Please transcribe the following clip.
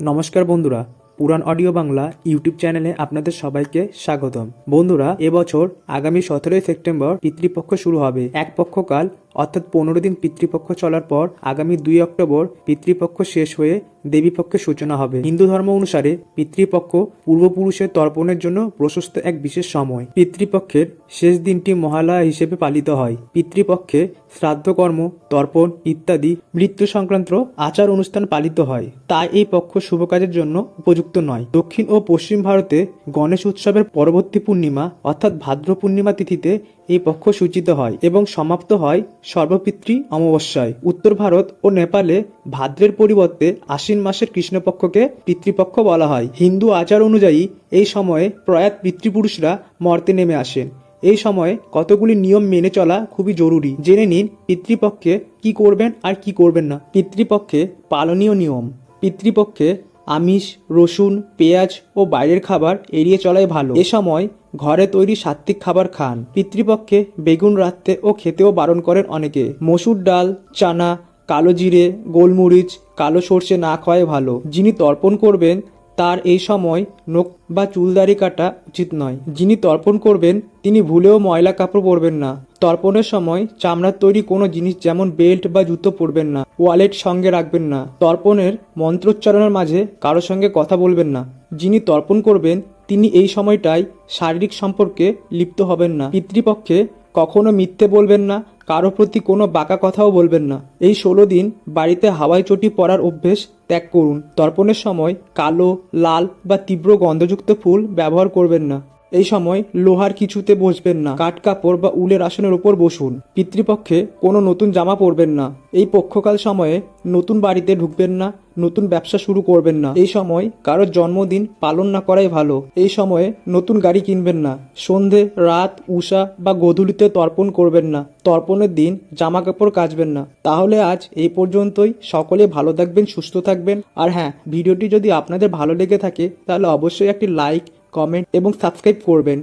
নমস্কার বন্ধুরা পুরান অডিও বাংলা ইউটিউব চ্যানেলে আপনাদের সবাইকে স্বাগতম। বন্ধুরা, এবছর আগামী সতেরোই সেপ্টেম্বর পিতৃপক্ষ শুরু হবে। এক পক্ষকাল, অর্থাৎ পনেরো দিন পিতৃপক্ষ চলার পর আগামী দুই অক্টোবর পিতৃপক্ষ শেষ হয়ে দেবীপক্ষের সূচনা হবে। হিন্দু ধর্ম অনুসারে পিতৃপক্ষ পূর্বপুরুষের তর্পণের জন্য প্রশস্ত এক বিশেষ সময়। পিতৃপক্ষের শেষ দিনটি মহালয়া হিসেবে পালিত হয়। পিতৃপক্ষে শ্রাদ্ধকর্ম, তর্পণ ইত্যাদি মৃত্যু সংক্রান্ত আচার অনুষ্ঠান পালিত হয়। তাই এই পক্ষ শুভ কাজের জন্য উপযুক্ত নয়। দক্ষিণ ও পশ্চিম ভারতে গণেশ উৎসবের পরবর্তী পূর্ণিমা অর্থাৎ ভাদ্র পূর্ণিমা তিথিতে এই পক্ষ সূচিত হয় এবং সমাপ্ত হয় সর্বপিতৃ অমাবস্যায়। উত্তর ভারত ও নেপালে ভাদ্রের পরিবর্তে আশ্বিন মাসের কৃষ্ণপক্ষকে পিতৃপক্ষ বলা হয়। হিন্দু আচার অনুযায়ী এই সময়ে প্রয়াত পিতৃপুরুষরা মর্তে নেমে আসেন। এই সময়ে কতগুলি নিয়ম মেনে চলা খুবই জরুরি। জেনে নিন পিতৃপক্ষে কি করবেন আর কি করবেন না। পিতৃপক্ষে পালনীয় নিয়ম। পিতৃপক্ষে আমিষ, রসুন, পেঁয়াজ ও বাইরের খাবার এড়িয়ে চলাই ভালো। এ সময় ঘরে তৈরি সাত্ত্বিক খাবার খান। পিতৃপক্ষে বেগুন রাখতে ও খেতেও বারণ করেন অনেকে। মসুর ডাল, চানা কালো জিরে, গোলমরিচ, কালো সর্ষে না খাওয়াই ভালো। যিনি তর্পণ করবেন, তার এই সময় নখ বা চুলদাড়ি কাটা উচিত নয়। যিনি তর্পণ করবেন, তিনি ভুলেও ময়লা কাপড় পরবেন না। তর্পণের সময় চামড়ার তৈরি কোনো জিনিস যেমন বেল্ট বা জুতো পরবেন না, ওয়ালেট সঙ্গে রাখবেন না। তর্পণের মন্ত্রোচ্চারণের মাঝে কারোর সঙ্গে কথা বলবেন না। যিনি তর্পণ করবেন, তিনি এই সময়টায় শারীরিক সম্পর্কে লিপ্ত হবেন না। পিতৃপক্ষে কখনো মিথ্যে বলবেন না, কারও প্রতি কোনো বাঁকা কথাও বলবেন না। এই ষোলো দিন বাড়িতে হাওয়াই চটি পরার অভ্যেস ত্যাগ করুন। তর্পণের সময় কালো, লাল বা তীব্র গন্ধযুক্ত ফুল ব্যবহার করবেন না। এই সময় লোহার কিছুতে বসবেন না। কাঠ কাপড় বা উলের আসনের উপর বসুন। পিতৃপক্ষে কোনো নতুন জামা পরবেন না। এই পক্ষকাল সময়ে নতুন বাড়িতে ঢুকবেন না, নতুন ব্যবসা শুরু করবেন না। এই সময় কারোর জন্মদিন পালন না করাই ভালো। এই সময়ে নতুন গাড়ি কিনবেন না। সন্ধে, রাত, উষা বা গধূলিতে তর্পণ করবেন না। তর্পণের দিন জামা কাপড় কাচবেন না। তাহলে আজ এই পর্যন্তই। সকলে ভালো থাকবেন, সুস্থ থাকবেন। আর হ্যাঁ ভিডিওটি যদি আপনাদের ভালো লেগে থাকে, তাহলে অবশ্যই একটি লাইক কমেন্ট এবং সাবস্ক্রাইব করবেন।